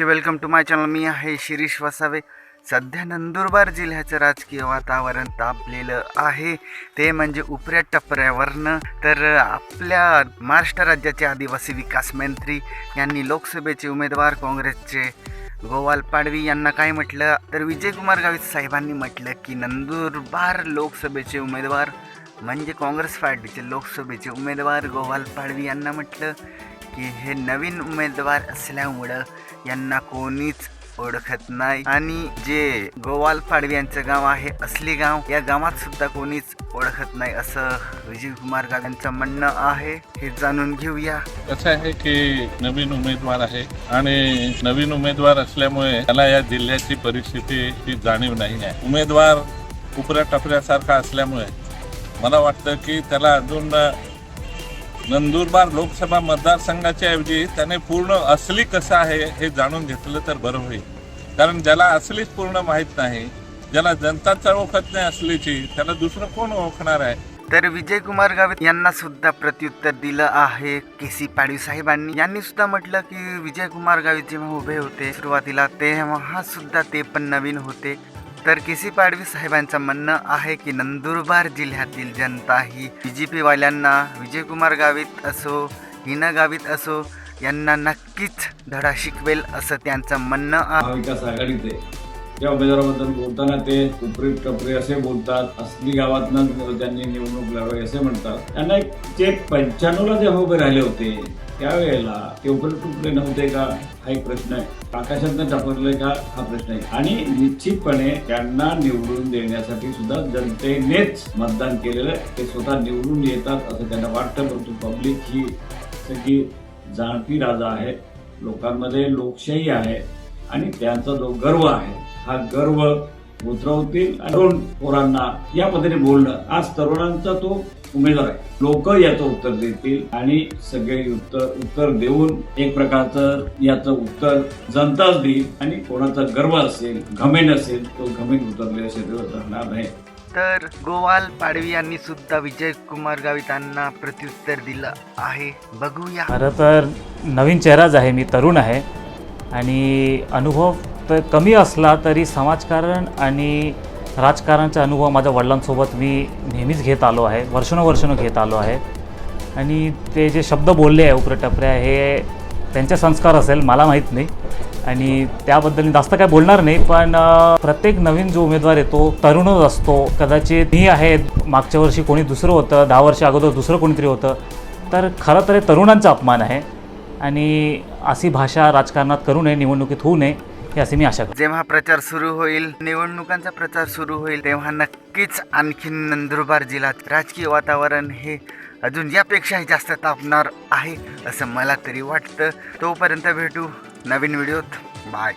Okay welcome to my channel मी आहे शिरीष वसावे. सध्या नंदुरबार जिल्ह्याचं राजकीय वातावरण तापलेलं आहे. ते म्हणजे उपऱ्या टपऱ्यावरनं. तर आपल्या महाराष्ट्र राज्याचे आदिवासी विकास मंत्री यांनी लोकसभेचे उमेदवार काँग्रेसचे गोवाल पाडवी यांना काय म्हटलं? तर विजयकुमार गावित साहेबांनी म्हटलं की नंदुरबार लोकसभेचे उमेदवार म्हणजे काँग्रेस पार्टीचे लोकसभेचे उमेदवार गोवाल पाडवी यांना म्हटलं. की हे नवीन उमेदवार असल्यामुळं यांना कोणीच ओळखत नाही. आणि जे गोवाल पाडवी यांचं गाव आहे असली गाव या गावात सुद्धा कोणीच ओळखत नाही असं विजयकुमार गाव यांचं म्हणणं आहे. हे जाणून घेऊया. कसं आहे की नवीन उमेदवार आहे आणि नवीन उमेदवार असल्यामुळे त्याला या जिल्ह्याची परिस्थितीची जाणीव नाही आहे. उमेदवार उपऱ्या टपऱ्यासारखा असल्यामुळे मला वाटतं की त्याला अजून नंदुरबार लोकसभा मतदारसंघाच्या ऐवजी त्याने पूर्ण असली कसं आहे हे जाणून घेतलं तर बरं होईल. कारण ज्याला असलीच पूर्ण माहीत नाही ज्याला जनताच ओळखत नाही असलीची त्याला दुसरं कोण ओळखणार आहे? तर विजयकुमार गावित यांना सुद्धा प्रत्युत्तर दिलं आहे के सी पाडवी साहेबांनी. यांनी सुद्धा म्हटलं की विजयकुमार गावित जेव्हा उभे होते सुरुवातीला तेव्हा सुद्धा ते पण नवीन होते. तर के सी पाडवी साहेबांचं म्हणणं आहे की नंदुरबार जिल्ह्यातील जनता ही बी जे पीवाल्यांना विजयकुमार गावित असो हिना गावित असो यांना नक्कीच धडा शिकवेल असं त्यांचं म्हणणं महाविकास आघाडीचे त्या उमेदवाराबद्दल बोलताना ते उपरी टपरी असे बोलतात असली गावात त्यांनी निवडणूक लढवावी असे म्हणतात. त्यांना एक जे पंच्याण्णवला जेव्हा उभे राहिले होते त्यावेळेला ते उपरी नव्हते का? हा एक प्रश्न आहे. आकाशातनं टपकले का? हा प्रश्न आहे. आणि निश्चितपणे त्यांना निवडून देण्यासाठी सुद्धा जनतेनेच मतदान केलेलं आहे. ते स्वतः निवडून येतात असं त्यांना वाटतं. परंतु पब्लिक ही सगळी जाणती राजा आहे लोकांमध्ये लोकशाही आहे. आणि त्यांचा जो गर्व आहे हा गर्व उतरवतील. तरुण पोरांना या पद्धतीने बोलणं. आज तरुणांचा तो उमेदवार आहे. लोक याचं उत्तर देतील आणि सगळे उत्तर उत्तर देऊन एक प्रकारचं याचं उत्तर जनताच देईल आणि कोणाचा गर्व असेल घमेंड असेल तो घमेंड उतरले असेल राहणार नाही. तर गोवाल पाडवी यांनी सुद्धा विजय कुमार गावितांना प्रत्युत्तर दिलं आहे. बघूया. खरं तर नवीन चेहराच आहे मी तरुण आहे आणि अनुभव तर कमी असला तरी समाजकारण आणि राजकारणाचा अनुभव माझ्या वडिलांसोबत मी नेहमीच घेत आलो आहे वर्षानुवर्षानं घेत आलो आहे. आणि ते जे शब्द बोलले आहे उपरटपऱ्या हे त्यांचे संस्कार असेल मला माहीत नाही. आणि त्याबद्दल मी जास्त काय बोलणार नाही पण प्रत्येक नवीन जो उमेदवार येतो तरुणच असतो. कदाचित मी आहे मागच्या वर्षी कोणी दुसरं होतं दहा वर्ष अगोदर दुसरं कोणीतरी होतं. तर खरं तर हे तरुणांचा अपमान आहे. आणि अशी भाषा राजकारणात करू नये निवडणुकीत होऊ नये. हे असे मी आशा करतो. जेव्हा प्रचार सुरू होईल निवडणुकांचा प्रचार सुरू होईल तेव्हा नक्कीच आणखी नंदुरबार जिल्ह्यात राजकीय वातावरण हे अजून यापेक्षाही जास्त तापणार आहे असं मला तरी वाटतं. तोपर्यंत भेटू नवीन व्हिडिओत. बाय.